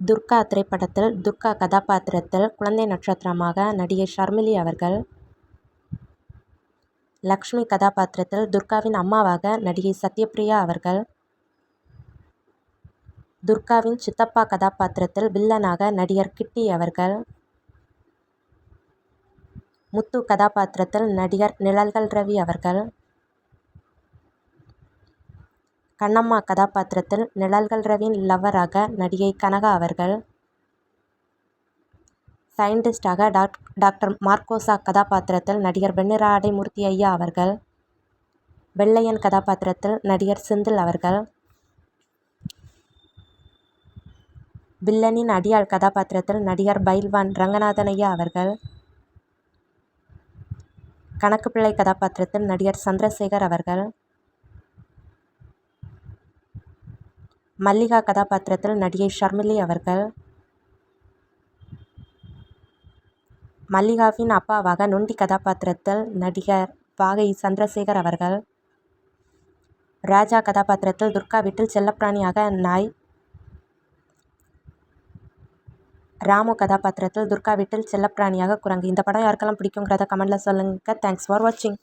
துர்கா திரைப்படத்தில் துர்கா கதாபாத்திரத்தில் குழந்தை நட்சத்திரமாக நடிகை ஷர்மிளி அவர்கள் லக்ஷ்மி கதாபாத்திரத்தில் துர்காவின் அம்மாவாக நடிகை சத்யபிரியா அவர்கள் துர்காவின் சித்தப்பா கதாபாத்திரத்தில் வில்லனாக நடிகர் கிட்டி அவர்கள் முத்து கதாபாத்திரத்தில் நடிகர் நிழல்கள் ரவி அவர்கள் கண்ணம்மா கதாபாத்திரத்தில் நிழல்கள் ரவியின் லவ்வராக நடிகை கனகா அவர்கள். சயின்டிஸ்டாக டாக் டாக்டர் மார்க்கோசா கதாபாத்திரத்தில் நடிகர் வெண்ணிராடை மூர்த்தி ஐயா அவர்கள். வெள்ளையன் கதாபாத்திரத்தில் நடிகர் செந்தில் அவர்கள். வில்லனின் அடியாள் கதாபாத்திரத்தில் நடிகர் பைல்வான் ரங்கநாதன் ஐயா அவர்கள். கணக்குப்பிள்ளை கதாபாத்திரத்தில் நடிகர் சந்திரசேகர் அவர்கள். மல்லிகா கதாபாத்திரத்தில் நடிகை ஷர்மிளி அவர்கள். மல்லிகாவின் அப்பாவாக நொண்டி கதாபாத்திரத்தில் நடிகர் வாகை சந்திரசேகர் அவர்கள். ராஜா கதாபாத்திரத்தில் துர்கா வீட்டில் செல்லப்பிராணியாக நாய். ராமு கதாபாத்திரத்தில் துர்கா வீட்டில் செல்லப்பிராணியாக குரங்கு. இந்த படம் யாருக்கெல்லாம் பிடிக்குங்கிறத கமெண்டில் சொல்லுங்கள் தேங்க்ஸ் ஃபார் வாட்சிங்